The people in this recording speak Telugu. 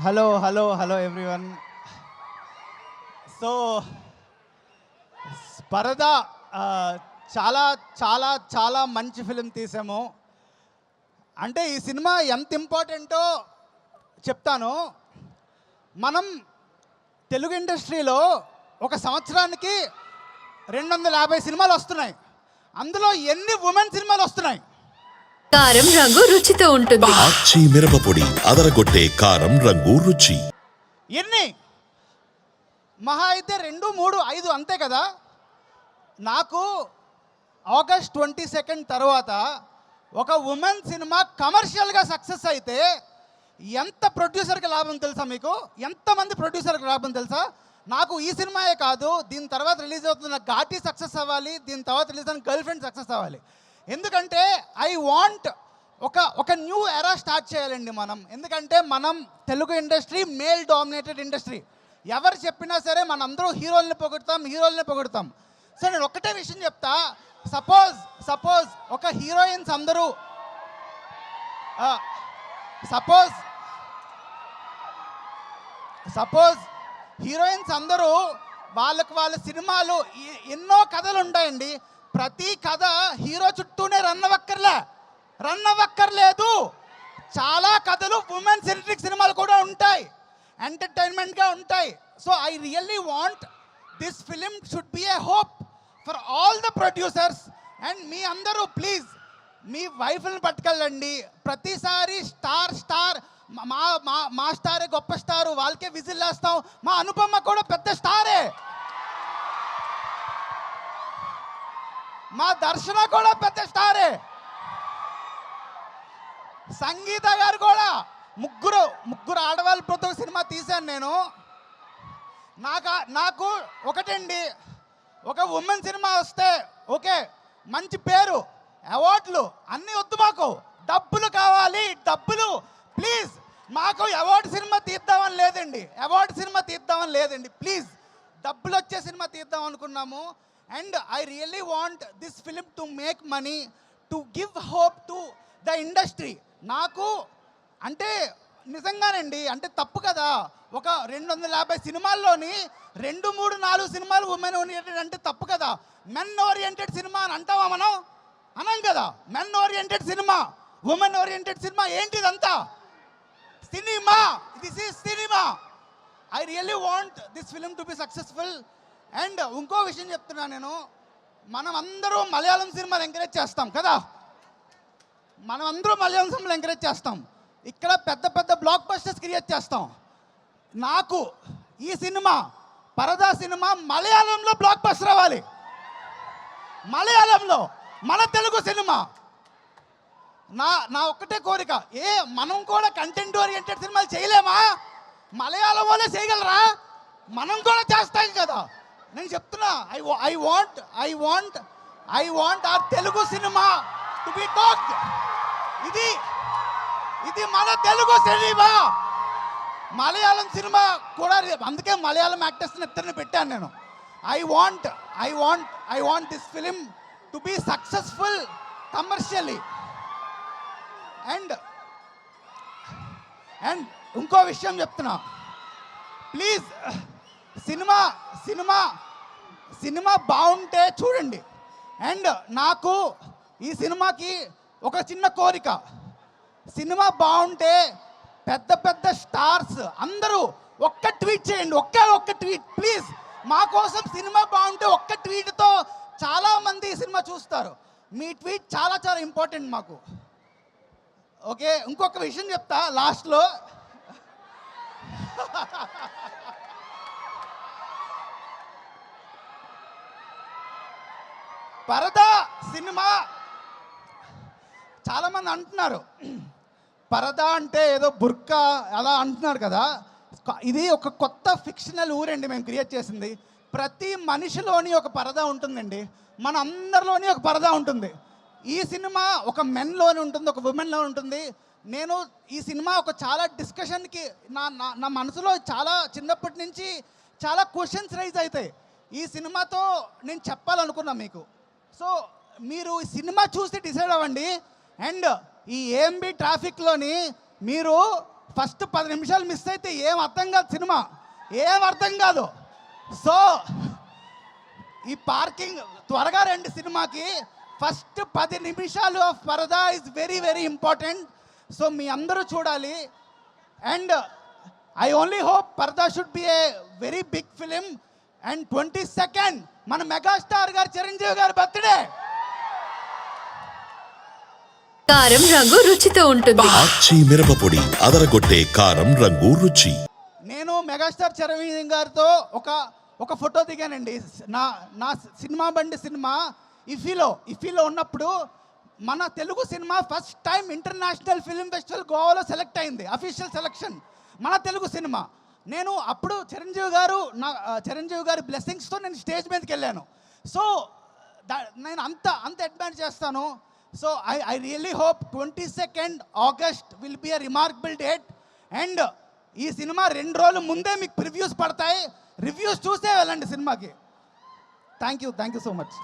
Hello hello hello everyone so Paradha చాలా చాలా చాలా మంచి ఫిలిం తీసాము. అంటే ఈ సినిమా ఎంత ఇంపార్టెంటో చెప్తాను. మనం తెలుగు ఇండస్ట్రీలో ఒక సంవత్సరానికి రెండు వందల యాభై సినిమాలు వస్తున్నాయి. అందులో ఎన్ని ఉమెన్ సినిమాలు వస్తున్నాయి? కారం రంగు రుచితో ఉంటుంది. ఆచి మిరపపొడి అదరగొట్టే కారం రంగు రుచి. ఎన్ని? మహా అయితే రెండు మూడు ఐదు అంతే కదా? నాకు ఆగస్ట్ ట్వంటీ సెకండ్ తర్వాత ఒక ఉమెన్ సినిమా కమర్షియల్గా సక్సెస్ అయితే ఎంత ప్రొడ్యూసర్కి లాభం తెలుసా మీకు? ఎంతమంది ప్రొడ్యూసర్కి లాభం తెలుసా? నాకు ఈ సినిమాయే కాదు దీని తర్వాత రిలీజ్ అవుతున్న ఘాటి సక్సెస్ అవ్వాలి దీని తర్వాత రిలీజ్ అయిన గర్ల్ ఫ్రెండ్ సక్సెస్ అవ్వాలి. ఎందుకంటే ఐ వాంట్ ఒక ఒక న్యూ ఎరా స్టార్ట్ చేయాలండి మనం. ఎందుకంటే మనం Telugu industry male dominated industry. ఎవరు చెప్పినా సరే మనందరూ హీరోల్ని పొగుడతాం హీరోల్ని పొగుడతాం. సో నేను ఒక్కటే విషయం చెప్తా. సపోజ్ సపోజ్ ఒక హీరోయిన్స్ అందరూ సపోజ్ సపోజ్ హీరోయిన్స్ అందరూ వాళ్ళకు వాళ్ళ సినిమాలు ఎన్నో కథలు ఉంటాయండి. ప్రతి కథ హీరో చుట్టూనే రన్ అవ్వక్కర్లే రన్ అవ్వక్కర్లేదు చాలా కథలు ఉమెన్ సెంట్రిక్ సినిమాలు కూడా ఉంటాయి. ఎంటర్టైన్మెంట్గా ఉంటాయి. So I really want this film should be a hope for all the producers and మీ అందరూ ప్లీజ్ మీ వైఫ్ని పట్టుకెళ్ళండి. ప్రతిసారి స్టార్ స్టార్ మా- మా మా స్టారే గొప్ప స్టారు వాళ్ళకే విజిల్ వేస్తాం. మా అనుపమ్మ కూడా పెద్ద స్టారే మా దర్శన కూడా పెద్ద స్టారే. సంగీత గారు కూడా ముగ్గురు ముగ్గురు ఆడవాళ్ళతో సినిమా తీశాను నేను. నాకు నాకు ఒకటండి ఒక ఉమెన్ సినిమా వస్తే ఓకే మంచి పేరు అవార్డులు అన్నీ వద్దు మాకు. డబ్బులు కావాలి డబ్బులు ప్లీజ్ మాకు అవార్డు సినిమా తీద్దామని లేదండి. అవార్డు సినిమా తీద్దామని లేదండి ప్లీజ్. డబ్బులు వచ్చే సినిమా తీద్దాం అనుకున్నాము. And I really want this film to make money to give hope to the industry నాకు అంటే నిజంగానండి అంటే తప్పు కదా. ఒక రెండు వందల యాభై సినిమాల్లోని రెండు మూడు నాలుగు సినిమాలు ఉమెన్ ఓరియంటెడ్ అంటే తప్పు కదా. మెన్ ఓరియంటెడ్ సినిమా అని అంటావా మనం? అనం కదా. మెన్ ఓరియంటెడ్ సినిమా ఉమెన్ ఓరియంటెడ్ సినిమా ఏంటిదంతా? సినిమా this is cinema I really want this film to be successful and ఇంకో విషయం చెప్తున్నా నేను. మనం అందరూ మలయాళం సినిమాలు ఎంకరేజ్ చేస్తాం కదా? మనం అందరూ మలయాళం సినిమాలు ఎంకరేజ్ చేస్తాం. ఇక్కడ పెద్ద పెద్ద బ్లాక్ బస్టర్స్ క్రియేట్ చేస్తాం. నాకు ఈ సినిమా పరదా సినిమా మలయాళంలో బ్లాక్ బస్టర్ అవ్వాలి. మలయాళంలో మన తెలుగు సినిమా. నా నా ఒక్కటే కోరిక ఏ మనం కూడా కంటెంట్ ఓరియంటెడ్ సినిమాలు చేయలేమా? మలయాళం వాళ్ళే చేయగలరా? మనం కూడా చేస్తాం కదా. నేను చెప్తున్నా I I want I want I want our Telugu cinema to be talk ఇది ఇది మన తెలుగు సినిమా. మలయాళం సినిమా కూడా అందుకే మలయాళం యాక్టర్స్ని ఇద్దరిని పెట్టాను నేను. I want I want I want this film to be successful commercially and and ఇంకో విషయం చెప్తున్నా. ప్లీజ్ సినిమా సినిమా సినిమా బాగుంటే చూడండి. అండ్ నాకు ఈ సినిమాకి ఒక చిన్న కోరిక. సినిమా బాగుంటే పెద్ద పెద్ద స్టార్స్ అందరూ ఒక్క ట్వీట్ చేయండి ఒక్క ఒక్క ట్వీట్. ప్లీజ్ మా కోసం సినిమా బాగుంటే ఒక్క ట్వీట్తో చాలామంది ఈ సినిమా చూస్తారు. మీ ట్వీట్ చాలా చాలా ఇంపార్టెంట్ మాకు. ఓకే ఇంకొక విషయం చెప్తా లాస్ట్లో. పరదా సినిమా. చాలామంది అంటున్నారు. పరదా అంటే ఏదో బుర్కా అలా అంటున్నారు కదా. ఇది ఒక కొత్త ఫిక్షనల్ ఊరండి మేము క్రియేట్ చేసింది. ప్రతి మనిషిలోని ఒక పరదా ఉంటుందండి. మన అందరిలోని ఒక పరదా ఉంటుంది. ఈ సినిమా ఒక మెన్లోని ఉంటుంది ఒక ఉమెన్లో ఉంటుంది. నేను ఈ సినిమా ఒక చాలా డిస్కషన్కి నా నా నా మనసులో చాలా చిన్నప్పటి నుంచి చాలా క్వశ్చన్స్ రైజ్ అవుతాయి. ఈ సినిమాతో నేను చెప్పాలనుకున్నా మీకు. సో మీరు ఈ సినిమా చూసి డిసైడ్ అవ్వండి. అండ్ ఈ ఏఎంబి ట్రాఫిక్లోని మీరు ఫస్ట్ పది నిమిషాలు మిస్ అయితే ఏం అర్థం కాదు సినిమా. ఏం అర్థం కాదు. సో ఈ పార్కింగ్ త్వరగా రండి సినిమాకి. ఫస్ట్ పది నిమిషాలు of Paradha is very very important. So మీ అందరూ చూడాలి. And I only hope Paradha should be a very big film. And twenty second మన మెగాస్టార్ గారు చిరంజీవి గారి బర్త్డే. కారం రంగు రుచితో ఉంటుంది. ఆచి మిరపపొడి అదరగొట్టే కారం రంగు రుచి. నేను మెగాస్టార్ చిరంజీవి గారితో ఒక ఒక ఫోటో దిగానండి. నా నా సినిమా బండి సినిమా ఇఫీలో ఇఫీలో ఉన్నప్పుడు మన Telugu cinema first time international film festival గోవాలో సెలెక్ట్ అయింది అఫీషియల్ సెలక్షన్. మన తెలుగు సినిమా. నేను అప్పుడు చిరంజీవి గారు నా చిరంజీవి గారి బ్లెస్సింగ్స్తో నేను స్టేజ్ మీదకి వెళ్ళాను. సో నేను అంత అంత అడ్వాన్స్ చేస్తాను. So I I really hope twenty second August will be a remarkable date and ఈ సినిమా రెండు రోజుల ముందే మీకు ప్రివ్యూస్ పడతాయి. రివ్యూస్ చూసే వెళ్ళండి సినిమాకి. Thank you thank you so much